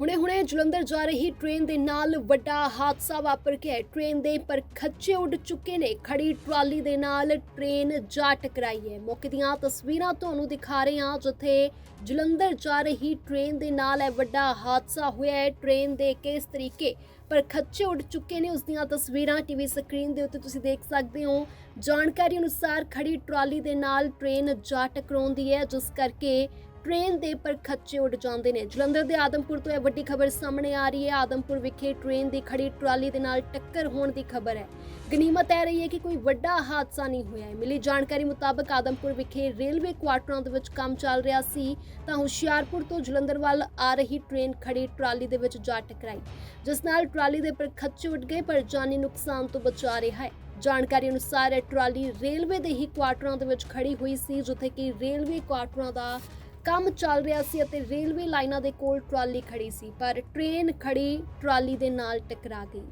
ਹੁਣੇ ਹੁਣੇ ਜਲੰਧਰ ਜਾ ਰਹੀ ਟ੍ਰੇਨ ਦੇ ਨਾਲ ਵੱਡਾ ਹਾਦਸਾ ਵਾਪਰ ਗਿਆ ਹੈ। ਟ੍ਰੇਨ ਦੇ ਪਰ ਖੱਚੇ ਉੱਡ ਚੁੱਕੇ ਨੇ। ਖੜੀ ਟਰਾਲੀ ਦੇ ਨਾਲ ਟ੍ਰੇਨ ਜਾ ਟਕਰਾਈ ਹੈ। ਮੌਕੇ ਦੀਆਂ ਤਸਵੀਰਾਂ ਤੁਹਾਨੂੰ ਦਿਖਾ ਰਹੇ ਹਾਂ, ਜਿੱਥੇ ਜਲੰਧਰ ਜਾ ਰਹੀ ਟ੍ਰੇਨ ਦੇ ਨਾਲ ਇਹ ਵੱਡਾ ਹਾਦਸਾ ਹੋਇਆ ਹੈ। ਟ੍ਰੇਨ ਦੇ ਕਿਸ ਤਰੀਕੇ ਪਰ ਖੱਚੇ ਉੱਡ ਚੁੱਕੇ ਨੇ, ਉਸ ਦੀਆਂ ਤਸਵੀਰਾਂ ਟੀਵੀ ਸਕਰੀਨ ਦੇ ਉੱਤੇ ਤੁਸੀਂ ਦੇਖ ਸਕਦੇ ਹੋ। ਜਾਣਕਾਰੀ ਅਨੁਸਾਰ ਖੜੀ ਟਰਾਲੀ ਦੇ ਨਾਲ ਟ੍ਰੇਨ ਜਾ ਟਕਰਾਉਂਦੀ ਹੈ, ਜਿਸ ਕਰਕੇ ਟ੍ਰੇਨ ਦੇ ਪਰ ਖੱਚੇ ਉੱਡ ਜਾਂਦੇ ਨੇ। ਜਲੰਧਰ ਦੇ ਆਦਮਪੁਰ ਤੋਂ ਇਹ ਵੱਡੀ ਖਬਰ ਸਾਹਮਣੇ ਆ ਰਹੀ ਹੈ। ਆਦਮਪੁਰ ਵਿਖੇ ਟ੍ਰੇਨ ਦੀ ਖੜੀ ਟਰਾਲੀ ਦੇ ਨਾਲ ਟੱਕਰ ਹੋਣ ਦੀ ਖਬਰ ਹੈ। ਗਨੀਮਤ ਇਹ ਰਹੀ ਹੈ ਕਿ ਕੋਈ ਵੱਡਾ ਹਾਦਸਾ ਨਹੀਂ ਹੋਇਆ। ਹੈ ਮਿਲੀ ਜਾਣਕਾਰੀ ਮੁਤਾਬਕ ਆਦਮਪੁਰ ਵਿਖੇ ਰੇਲਵੇ ਕੁਆਟਰਾਂ ਦੇ ਵਿੱਚ ਕੰਮ ਚੱਲ ਰਿਹਾ ਸੀ। ਤਾਂ ਹੁਸ਼ਿਆਰਪੁਰ ਤੋਂ ਜਲੰਧਰ ਵੱਲ ਆ ਰਹੀ ਟ੍ਰੇਨ ਖੜੀ ਟਰਾਲੀ ਦੇ ਵਿੱਚ ਜਾ ਟਕਰਾਈ, ਜਿਸ ਨਾਲ ਟਰਾਲੀ ਦੇ ਪਰ ਖੱਚੇ ਉੱਡ ਗਏ, ਪਰ ਜਾਨੀ ਨੁਕਸਾਨ ਤੋਂ ਬਚਾ ਰਿਹਾ ਹੈ। ਜਾਣਕਾਰੀ ਅਨੁਸਾਰ ਇਹ ਟਰਾਲੀ ਰੇਲਵੇ ਦੇ ਹੀ ਕੁਆਟਰਾਂ ਦੇ ਵਿੱਚ ਖੜੀ ਹੋਈ ਸੀ, ਜਿੱਥੇ ਕਿ ਰੇਲਵੇ ਕੁਆਟਰਾਂ ਦਾ ਕੰਮ ਚੱਲ ਰਿਹਾ ਸੀ ਅਤੇ ਰੇਲਵੇ ਲਾਈਨਾਂ ਦੇ ਕੋਲ ਟਰਾਲੀ ਖੜੀ ਸੀ, ਪਰ ਟ੍ਰੇਨ ਖੜੀ ਟਰਾਲੀ ਦੇ ਨਾਲ ਟਕਰਾ ਗਈ।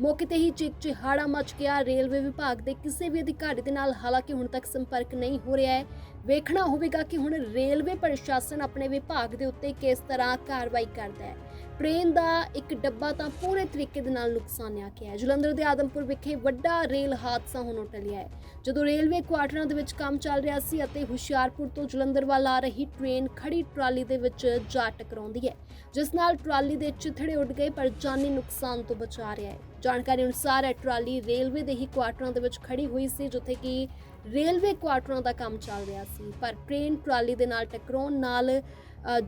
ਮੌਕੇ ਤੇ ਹੀ ਚੀਕ ਚਿਹਾੜਾ ਮਚ ਗਿਆ। ਰੇਲਵੇ ਵਿਭਾਗ ਦੇ ਕਿਸੇ ਵੀ ਅਧਿਕਾਰੀ ਦੇ ਨਾਲ ਹਾਲਾਂਕਿ ਹੁਣ ਤੱਕ ਸੰਪਰਕ ਨਹੀਂ ਹੋ ਰਿਹਾ ਹੈ। ਵੇਖਣਾ ਹੋਵੇਗਾ ਕਿ ਹੁਣ ਰੇਲਵੇ ਪ੍ਰਸ਼ਾਸਨ ਆਪਣੇ ਵਿਭਾਗ ਦੇ ਉੱਤੇ ਕਿਸ ਤਰ੍ਹਾਂ ਕਾਰਵਾਈ ਕਰਦਾ ਹੈ। ਟ੍ਰੇਨ ਦਾ ਇੱਕ ਡੱਬਾ ਤਾਂ ਪੂਰੇ ਤਰੀਕੇ ਦੇ ਨਾਲ ਨੁਕਸਾਨਿਆ ਗਿਆ ਹੈ। ਜਲੰਧਰ ਦੇ ਆਦਮਪੁਰ ਵਿਖੇ ਵੱਡਾ ਰੇਲ ਹਾਦਸਾ ਹੋਣੋਂ ਟਲਿਆ ਹੈ। ਜਦੋਂ ਰੇਲਵੇ ਕੁਆਟਰਾਂ ਦੇ ਵਿੱਚ ਕੰਮ ਚੱਲ ਰਿਹਾ ਸੀ ਅਤੇ ਹੁਸ਼ਿਆਰਪੁਰ ਤੋਂ ਜਲੰਧਰ ਵੱਲ ਆ ਰਹੀ ਟ੍ਰੇਨ ਖੜੀ ਟਰਾਲੀ ਦੇ ਵਿੱਚ ਜਾ ਟਕਰਾਉਂਦੀ ਹੈ, ਜਿਸ ਨਾਲ ਟਰਾਲੀ ਦੇ ਚਿਥੜੇ ਉੱਡ ਗਏ ਪਰ ਜਾਨੀ ਨੁਕਸਾਨ ਤੋਂ ਬਚਾ ਰਿਹਾ ਹੈ। ਜਾਣਕਾਰੀ ਅਨੁਸਾਰ ਇਹ ਟਰਾਲੀ ਰੇਲਵੇ ਦੇ ਹੀ ਕੁਆਟਰਾਂ ਦੇ ਵਿੱਚ ਖੜੀ ਹੋਈ ਸੀ, ਜਿੱਥੇ ਕਿ ਰੇਲਵੇ ਕੁਆਟਰਾਂ ਦਾ ਕੰਮ ਚੱਲ ਰਿਹਾ ਸੀ। ਪਰ ਟ੍ਰੇਨ ਟਰਾਲੀ ਦੇ ਨਾਲ ਟਕਰਾਉਣ ਨਾਲ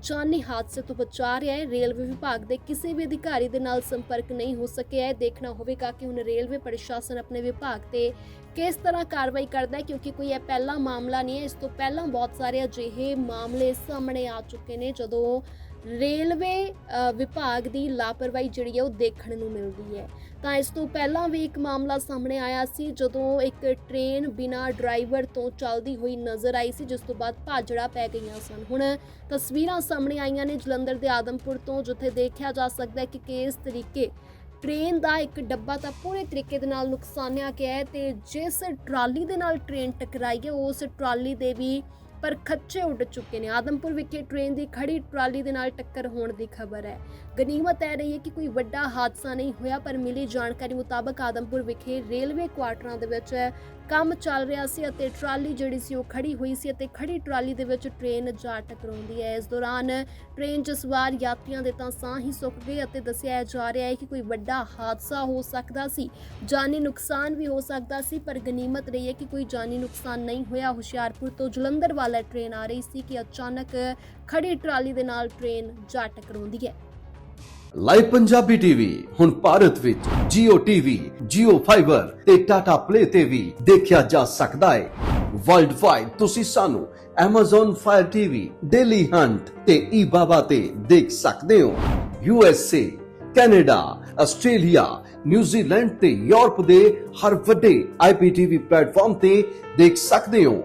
ਜਾਨੀ ਹਾਦਸੇ ਤੋਂ ਬਚਾ ਰਿਹਾ ਹੈ। ਰੇਲਵੇ ਵਿਭਾਗ ਦੇ ਕਿਸੇ ਵੀ ਅਧਿਕਾਰੀ ਦੇ ਨਾਲ ਸੰਪਰਕ ਨਹੀਂ ਹੋ ਸਕਿਆ ਹੈ। ਦੇਖਣਾ ਹੋਵੇਗਾ ਕਿ ਹੁਣ ਰੇਲਵੇ ਪ੍ਰਸ਼ਾਸਨ ਆਪਣੇ ਵਿਭਾਗ ਤੇ ਕਿਸ ਤਰ੍ਹਾਂ ਕਾਰਵਾਈ ਕਰਦਾ ਹੈ, ਕਿਉਂਕਿ ਕੋਈ ਇਹ ਪਹਿਲਾ ਮਾਮਲਾ ਨਹੀਂ ਹੈ। ਇਸ ਤੋਂ ਪਹਿਲਾਂ ਬਹੁਤ ਸਾਰੇ ਅਜਿਹੇ ਮਾਮਲੇ ਸਾਹਮਣੇ ਆ ਚੁੱਕੇ ਨੇ, ਜਦੋਂ ਰੇਲਵੇ ਵਿਭਾਗ ਦੀ ਲਾਪਰਵਾਹੀ ਜਿਹੜੀ ਹੈ ਉਹ ਦੇਖਣ ਨੂੰ ਮਿਲਦੀ ਹੈ। ਤਾਂ ਇਸ ਤੋਂ ਪਹਿਲਾਂ ਵੀ ਇੱਕ ਮਾਮਲਾ ਸਾਹਮਣੇ ਆਇਆ ਸੀ, ਜਦੋਂ ਇੱਕ ਟ੍ਰੇਨ ਬਿਨਾਂ ਡਰਾਈਵਰ ਤੋਂ ਚੱਲਦੀ ਹੋਈ ਨਜ਼ਰ ਆਈ ਸੀ, ਜਿਸ ਤੋਂ ਬਾਅਦ ਭਾਜੜਾ ਪੈ ਗਈਆਂ ਸਨ। ਹੁਣ ਤਸਵੀਰਾਂ ਸਾਹਮਣੇ ਆਈਆਂ ਨੇ ਜਲੰਧਰ ਦੇ ਆਦਮਪੁਰ ਤੋਂ, ਜਿੱਥੇ ਦੇਖਿਆ ਜਾ ਸਕਦਾ ਹੈ ਕਿ ਕਿਸ ਤਰੀਕੇ ਟ੍ਰੇਨ ਦਾ ਇੱਕ ਡੱਬਾ ਤਾਂ ਪੂਰੇ ਤਰੀਕੇ ਦੇ ਨਾਲ ਨੁਕਸਾਨਿਆ ਗਿਆ ਹੈ ਤੇ ਜਿਸ ਟਰਾਲੀ ਦੇ ਨਾਲ ਟ੍ਰੇਨ ਟਕਰਾਈ ਹੈ, ਉਸ ਟਰਾਲੀ ਦੇ ਵੀ ਪਰ ਖੱਚੇ ਉੱਡ ਚੁੱਕੇ ਨੇ। ਆਦਮਪੁਰ ਵਿਖੇ ਟ੍ਰੇਨ ਦੀ ਖੜੀ ਟਰਾਲੀ ਦੇ ਨਾਲ ਟੱਕਰ ਹੋਣ ਦੀ ਖਬਰ ਹੈ। ਗਨੀਮਤ ਇਹ ਰਹੀ ਹੈ ਕਿ ਕੋਈ ਵੱਡਾ ਹਾਦਸਾ ਨਹੀਂ ਹੋਇਆ, ਪਰ ਮਿਲੀ ਜਾਣਕਾਰੀ ਮੁਤਾਬਕ ਆਦਮਪੁਰ ਵਿਖੇ ਰੇਲਵੇ ਕੁਆਟਰਾਂ ਦੇ ਵਿੱਚ ਕੰਮ ਚੱਲ ਰਿਹਾ ਸੀ ਅਤੇ ਟਰਾਲੀ ਜਿਹੜੀ ਸੀ ਉਹ ਖੜੀ ਹੋਈ ਸੀ ਅਤੇ ਖੜੀ ਟਰਾਲੀ ਦੇ ਵਿੱਚ ਟ੍ਰੇਨ ਜਾ ਟਕਰਾਉਂਦੀ ਹੈ। ਇਸ ਦੌਰਾਨ ਟ੍ਰੇਨ 'ਚ ਸਵਾਰ ਯਾਤਰੀਆਂ ਦੇ ਤਾਂ ਸਾਹ ਹੀ ਸੁੱਕ ਗਏ ਅਤੇ ਦੱਸਿਆ ਜਾ ਰਿਹਾ ਹੈ ਕਿ ਕੋਈ ਵੱਡਾ ਹਾਦਸਾ ਹੋ ਸਕਦਾ ਸੀ, ਜਾਨੀ ਨੁਕਸਾਨ ਵੀ ਹੋ ਸਕਦਾ ਸੀ, ਪਰ ਗਨੀਮਤ ਰਹੀ ਹੈ ਕਿ ਕੋਈ ਜਾਨੀ ਨੁਕਸਾਨ ਨਹੀਂ ਹੋਇਆ। ਹੁਸ਼ਿਆਰਪੁਰ ਤੋਂ ਜਲੰਧਰ ਵਾਲਾ ਟ੍ਰੇਨ ਆ ਰਹੀ ਸੀ ਕਿ ਅਚਾਨਕ ਖੜੀ ਟਰਾਲੀ ਦੇ ਨਾਲ ਟ੍ਰੇਨ ਜਾ ਟਕਰਾਉਂਦੀ ਹੈ। ਲਾਈਵ ਪੰਜਾਬੀ ਟੀਵੀ ਹੁਣ ਭਾਰਤ ਵਿੱਚ Jio TV, Jio Fiber ਤੇ Tata Play ਤੇ ਵੀ ਦੇਖਿਆ ਜਾ ਸਕਦਾ ਹੈ। ਵਰਲਡ ਵਾਈਡ ਤੁਸੀਂ ਸਾਨੂੰ Amazon Fire TV, Daily Hunt ਤੇ eBaba ਤੇ ਦੇਖ ਸਕਦੇ ਹੋ। USA, Canada, Australia, New Zealand ਤੇ ਯੂਰਪ ਦੇ ਹਰ ਵੱਡੇ IPTV ਪਲੇਟਫਾਰਮ ਤੇ ਦੇਖ ਸਕਦੇ ਹੋ।